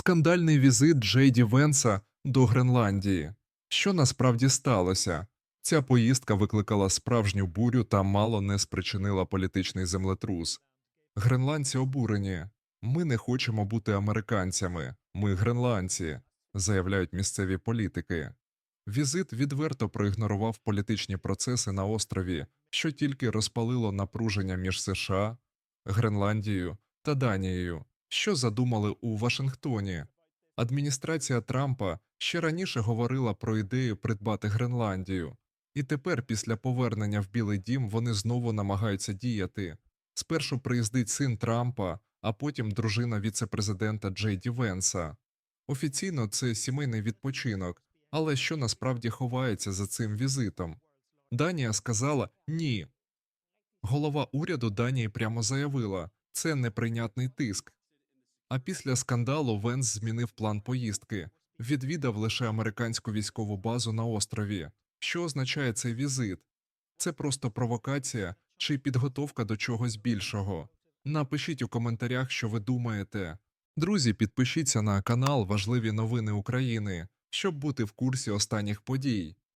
Скандальний візит Джейді Венса до Гренландії. Що насправді сталося? Ця поїздка викликала справжню бурю та мало не спричинила політичний землетрус. Гренландці обурені. Ми не хочемо бути американцями, ми гренландці, заявляють місцеві політики. Візит відверто проігнорував політичні процеси на острові, що тільки розпалило напруження між США, Гренландією та Данією, що задумали у Вашингтоні. Адміністрація Трампа ще раніше говорила про ідею придбати Гренландію, і тепер, після повернення в Білий дім, вони знову намагаються діяти. Спершу приїздить син Трампа, а потім дружина віцепрезидента Джейді Венса. Офіційно це сімейний відпочинок, але що насправді ховається за цим візитом? Данія сказала ні. Голова уряду Данії прямо заявила, це неприйнятний тиск. А після скандалу Венс змінив план поїздки, відвідав лише американську військову базу на острові. Що означає цей візит? Це просто провокація чи підготовка до чогось більшого? Напишіть у коментарях, що ви думаєте. Друзі, підпишіться на канал Важливі новини України, щоб бути в курсі останніх подій.